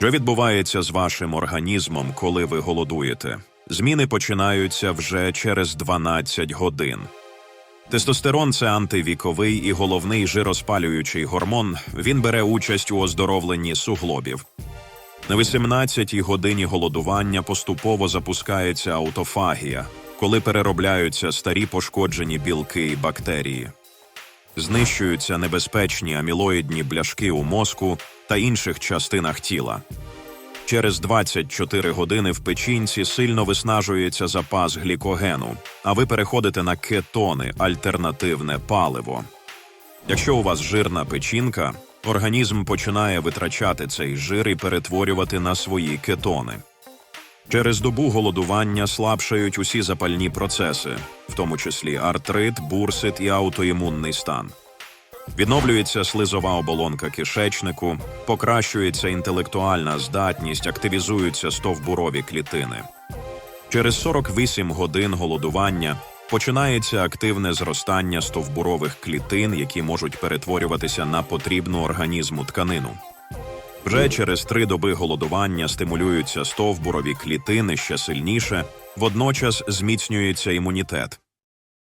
Що відбувається з вашим організмом, коли ви голодуєте? Зміни починаються вже через 12 годин. Тестостерон це антивіковий і головний жироспалюючий гормон. Він бере участь у оздоровленні суглобів. На 18-й годині голодування поступово запускається аутофагія, коли переробляються старі пошкоджені білки і бактерії. Знищуються небезпечні амілоїдні бляшки у мозку та інших частинах тіла. Через 24 години в печінці сильно виснажується запас глікогену, а ви переходите на кетони альтернативне паливо. Якщо у вас жирна печінка, організм починає витрачати цей жир і перетворювати на свої кетони. Через добу голодування слабшають усі запальні процеси, в тому числі артрит, бурсит і аутоімунний стан. Відновлюється слизова оболонка кишечнику, покращується інтелектуальна здатність, активізуються стовбурові клітини. Через 48 годин голодування починається активне зростання стовбурових клітин, які можуть перетворюватися на потрібну організму тканину. Вже через три доби голодування стимулюються стовбурові клітини ще сильніше, водночас зміцнюється імунітет.